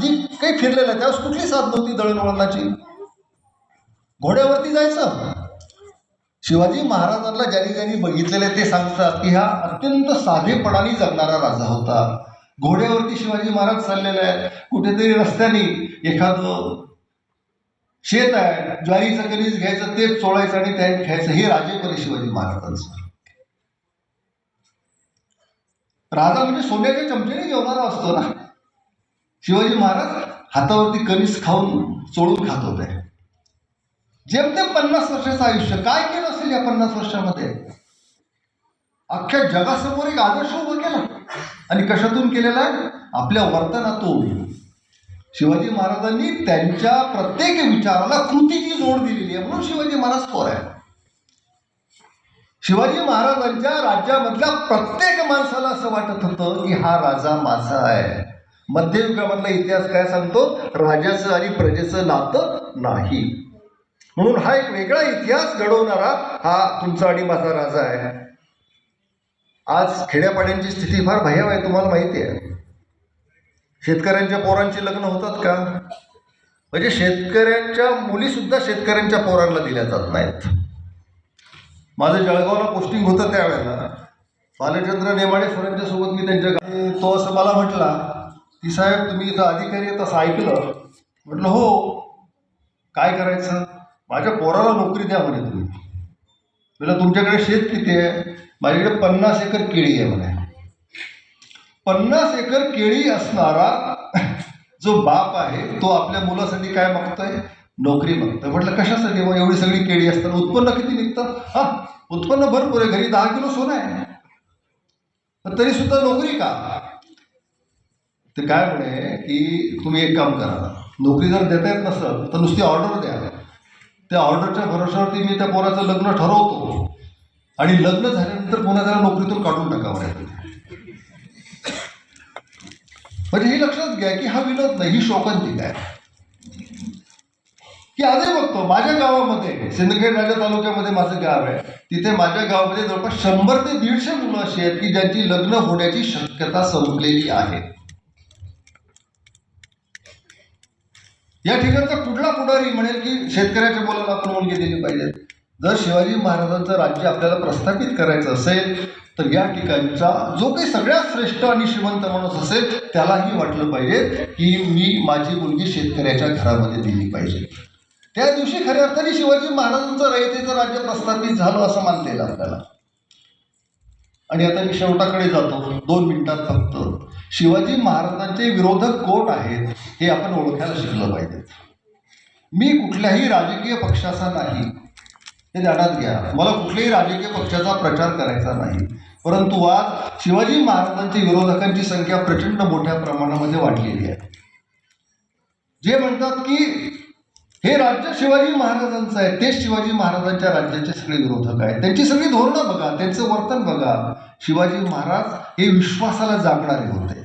जी काही फिरलेलं आहे त्यावेळेस कुठली साथ नव्हती दळणवळणाची घोड्यावरती जायचं? शिवाजी महाराजांना ज्यांनी ज्यांनी बघितलेले ते सांगतात की हा अत्यंत साधेपणाने जगणारा राजा होता. घोड्यावरती शिवाजी महाराज चाललेले आहेत. कुठेतरी रस्त्याने एखादं शेत आहे ज्वारीचं कणीस घ्यायचं तेच चोळायचं आणि त्याने खायचं हे राजेपरी शिवाजी महाराजांचं. राजा म्हणजे सोन्याच्या चमचेने जेवणारा असतो ना. शिवाजी महाराज हातावरती कणीस खाऊन चोळून खात होते. जेमतेम पन्नास वर्षाचं आयुष्य काय केलं असेल या पन्नास वर्षामध्ये? अख्ख्या जगासमोर एक आदर्श उभं केला. आणि कशातून केलेला आहे? आपल्या वर्तनातून. शिवाजी महाराजांनी त्यांच्या प्रत्येक विचाराला कृतीची जोड दिलेली आहे. म्हणून शिवाजी महाराज थोर आहे शिवाजी महाराजांच्या राज्यामधल्या प्रत्येक माणसाला असं वाटत होतं की हा राजा माझा आहे. मध्ययुगामधला इतिहास काय सांगतो? राजाचं आणि प्रजेचं नातं नाही. म्हणून हा एक वेगळा इतिहास घडवणारा हा तुमचा आणि माझा राजा आहे. आज खेड्यापाड्यांची स्थिती फार भयाव आहे तुम्हाला माहिती आहे. शेतकऱ्यांच्या पोरांची लग्न होतात का? म्हणजे शेतकऱ्यांच्या मुली सुद्धा शेतकऱ्यांच्या पोरांना दिल्या जात नाहीत. माझं जळगावला पोस्टिंग होतं त्यावेळेला. बालचंद्र नेमाडे सरांच्या सोबत मी त्यांच्या तो असं मला म्हटला की साहेब तुम्ही इथं अधिकारी आहेत असं ऐकलं. म्हटलं हो काय करायचं? माझ्या पोराला नोकरी द्या म्हणे तुम्ही. म्हटलं तुमच्याकडे शेत किती आहे? माझ्याकडे पन्नास एकर केळी आहे म्हणे. पन्नास एकर केळी असणारा जो बाप आहे तो आपल्या मुलासाठी काय मागतोय? नोकरी मागतोय. म्हटलं कशासाठी? मग एवढी सगळी केळी असताना उत्पन्न किती निघतं? हा उत्पन्न भरपूर आहे. घरी दहा किलो सोनं आहे. तरी सुद्धा नोकरी का? ते काय म्हणे की तुम्ही एक काम करा. नोकरी जर देता येत नसल तर नुसती ऑर्डर द्या. त्या ऑर्डरच्या भरोशावरती मी त्या पोराचं लग्न ठरवतो. आणि लग्न झाल्यानंतर पुन्हा त्याला नोकरीतून काढून टाकावं लागेल म्हणजे हे लक्षात घ्या की हा विनोद नाही ही शोकांतिका आहे. की आजही बघतो माझ्या गावामध्ये सिंदखेड राजा तालुक्यामध्ये माझं गाव आहे. तिथे माझ्या गावामध्ये जवळपास शंभर ते दीडशे मुलं अशी आहेत की ज्यांची लग्न होण्याची शक्यता संपलेली आहे. या ठिकाणचा कुठला पुढारी म्हणेल की शेतकऱ्याच्या मुलाला आपण मुलगी दिली पाहिजे? जर शिवाजी महाराजांचं राज्य आपल्याला प्रस्थापित करायचं असेल तर या ठिकाणचा जो काही सगळ्यात श्रेष्ठ आणि श्रीमंत माणूस असेल त्यालाही वाटलं पाहिजे की मी माझी मुलगी शेतकऱ्याच्या घरामध्ये दिली पाहिजे. त्या दिवशी खऱ्या अर्थाने शिवाजी महाराजांचं रयतेचं राज्य प्रस्थापित झालं असं मानलेलं आपल्याला. आणि आता मी शेवटाकडे जातो. दोन मिनिटात फक्त. शिवाजी महाराजांचे विरोधक कोण आहेत हे आपण ओळखायला शिकलं पाहिजे. मी कुठल्याही राजकीय पक्षाचा नाही. हे ध्यानात घ्या. मला कुठल्याही राजकीय पक्षाचा प्रचार करायचा नाही. परंतु आज शिवाजी महाराजांची विरोधकांची संख्या प्रचंड मोठ्या प्रमाणामध्ये वाढलेली आहे. जे म्हणतात की हे राज्य शिवाजी महाराजांचं आहे. तेच शिवाजी महाराजांच्या राज्याचे सगळे विरोधक आहेत. त्यांची सगळी धोरणं बघा. त्यांचं वर्तन बघा. शिवाजी महाराज हे विश्वासाला जागणारे होते.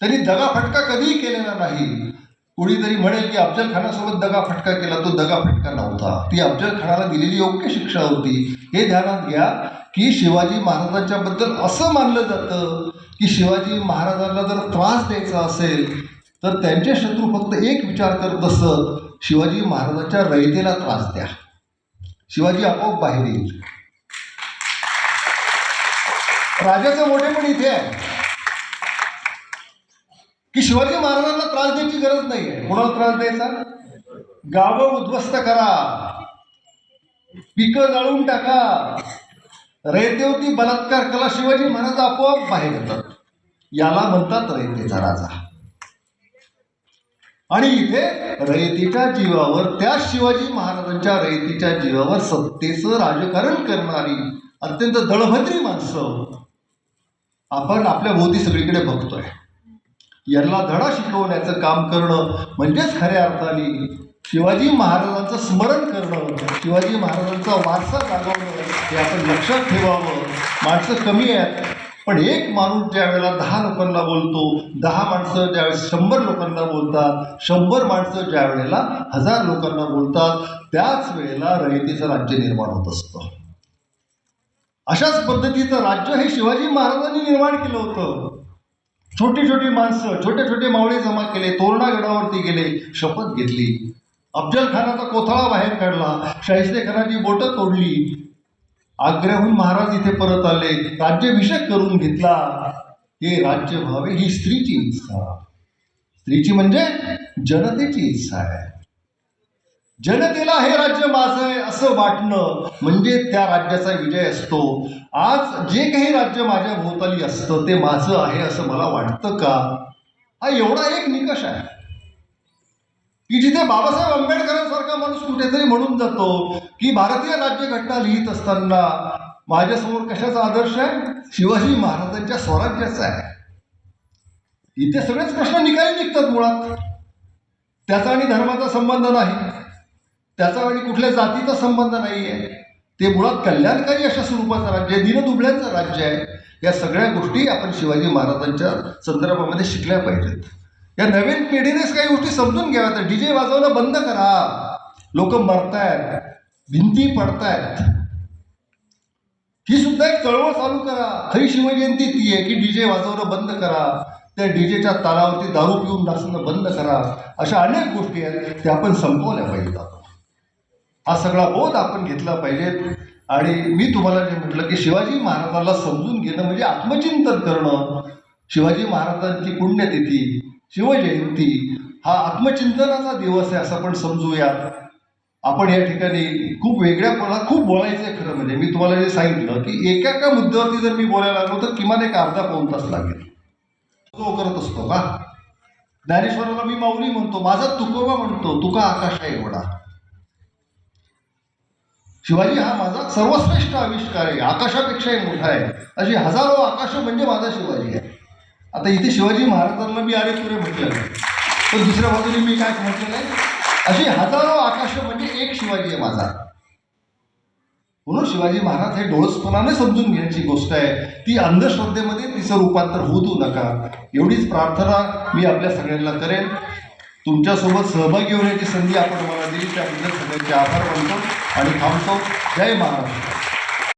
त्यांनी दगाफटका कधीही केलेला नाही. कुणीतरी म्हणेल की अफजल खानासोबत दगाफटका केला तो दगाफटका नव्हता. ती अफजल खानाला दिलेली योग्य शिक्षा होती. हे ध्यानात घ्या की शिवाजी महाराजांच्या बद्दल असं मानलं जातं की शिवाजी महाराजांना जर त्रास द्यायचा असेल तर त्यांचे शत्रू फक्त एक विचार करत असत शिवाजी महाराजांच्या रयतेला त्रास द्या. शिवाजी आपोआप बाहेर येईल. राजाचं मोठेपण इथे आहे. की शिवाजी महाराजांना त्रास द्यायची गरज नाही आहे. कोणाला त्रास द्यायचा? गावं उद्ध्वस्त करा. पिकं जाळून टाका. रयतेवरती बलात्कार कला शिवाजी महाराज आपोआप बाहेर येतात. याला म्हणतात रयतेचा राजा. आणि इथे रयतीच्या जीवावर त्या शिवाजी महाराजांच्या रयतीच्या जीवावर सत्तेचं राजकारण करणारी अत्यंत दळभद्री माणसं. आपण आपल्या भोवती सगळीकडे बघतोय. यांना धडा शिकवण्याचं काम करणं म्हणजेच खऱ्या अर्थाने शिवाजी महाराजांचं स्मरण करणं शिवाजी महाराजांचा वारसा जागवणं हे आपण लक्षात ठेवावं. माणसं कमी आहेत. पण एक माणूस ज्या वेळेला दहा लोकांना बोलतो दहा माणसं ज्यावेळेस शंभर लोकांना बोलतात शंभर माणसं ज्या वेळेला हजार लोकांना बोलतात त्याच वेळेला रयतेचं राज्य निर्माण होत असतं. अशाच पद्धतीचं राज्य हे शिवाजी महाराजांनी निर्माण केलं होतं. छोटी छोटी माणसं छोटे छोटे मावळे जमा केले तोरणा गडावरती गेले शपथ घेतली. अफजल खानाचा कोथळा बाहेर काढला शाहिस्ते खानाची बोटं तोडली आग्र्याहून महाराज इथे परत आले राज्याभिषेक करून घेतला. हे राज्य व्हावे ही स्त्रीची इच्छा. स्त्रीची म्हणजे जनतेची इच्छा आहे. जनतेला हे राज्य माझं आहे असं वाटणं म्हणजे त्या राज्याचा विजय असतो. आज जे काही राज्य माझ्या भोवताली असतं ते माझं आहे असं मला वाटतं का? हा एवढा एक निकष आहे. की जिथे बाबासाहेब आंबेडकरांसारखा माणूस कुठेतरी म्हणून जातो की भारतीय राज्यघटना लिहित असताना माझ्यासमोर कशाचा आदर्श आहे? शिवाजी महाराजांच्या स्वराज्याचा आहे. इथे सगळेच प्रश्न निकाली निघतात मुळात. त्याचा आणि धर्माचा संबंध नाही. त्याचा आणि कुठल्या जातीचा संबंध नाही आहे ते मुळात कल्याणकारी अशा स्वरूपाचं राज्य आहे. दिनदुबळ्यांचं राज्य आहे. या सगळ्या गोष्टी आपण शिवाजी महाराजांच्या संदर्भामध्ये शिकल्या पाहिजेत. या नवीन पिढीनेच काही गोष्टी समजून घ्याव्या तर डीजे वाजवणं बंद करा. लोक मरतायत. भिंती पडतायत. ही सुद्धा एक चळवळ चालू करा. खरी शिवजयंती ती आहे की डीजे वाजवणं बंद करा. त्या डीजेच्या तालावरती दारू पिऊन नाचणं बंद करा. अशा अनेक गोष्टी आहेत त्या आपण संपवल्या पाहिजेत आपण. हा सगळा बोध आपण घेतला पाहिजे. आणि मी तुम्हाला जे म्हटलं की शिवाजी महाराजाला समजून घेणं म्हणजे आत्मचिंतन करणं. शिवाजी महाराजांची पुण्यतिथी शिवजयंती हा आत्मचिंतनाचा दिवस आहे असं आपण समजूयात. आपण या ठिकाणी खूप वेगळ्या मला खूप बोलायचं आहे खरं म्हणजे. मी तुम्हाला जे सांगितलं की एका एका मुद्द्यावरती जर मी बोलायला लागलो तर किमान एक अर्धा पाऊन तास लागेल. तो करत असतो का? ज्ञानेश्वराला मी माऊली म्हणतो माझा तुकोबा म्हणतो तुका आकाश आहे एवढा. शिवाजी हा माझा सर्वश्रेष्ठ आविष्कार आहे आकाशापेक्षाही मोठा आहे. अशी हजारो आकाश म्हणजे माझा शिवाजी आहे. आता इथे शिवाजी महाराजांना मी अरे तुरे म्हटलं नाही पण दुसऱ्या बाजूने मी काय म्हटलेलं आहे? अशी हजारो आकाश म्हणजे एक शिवाजी आहे माझा. म्हणून शिवाजी महाराज हे डोळसपणाने समजून घेण्याची गोष्ट आहे. ती अंधश्रद्धेमध्ये तिचं रूपांतर होऊ देऊ नका. एवढीच प्रार्थना मी आपल्या सगळ्यांना करेन. तुमच्यासोबत सहभागी होण्याची संधी आपण मला दिली. त्याबद्दल सगळ्यांचे आभार मानतो आणि थांबतो. जय महाराष्ट्र.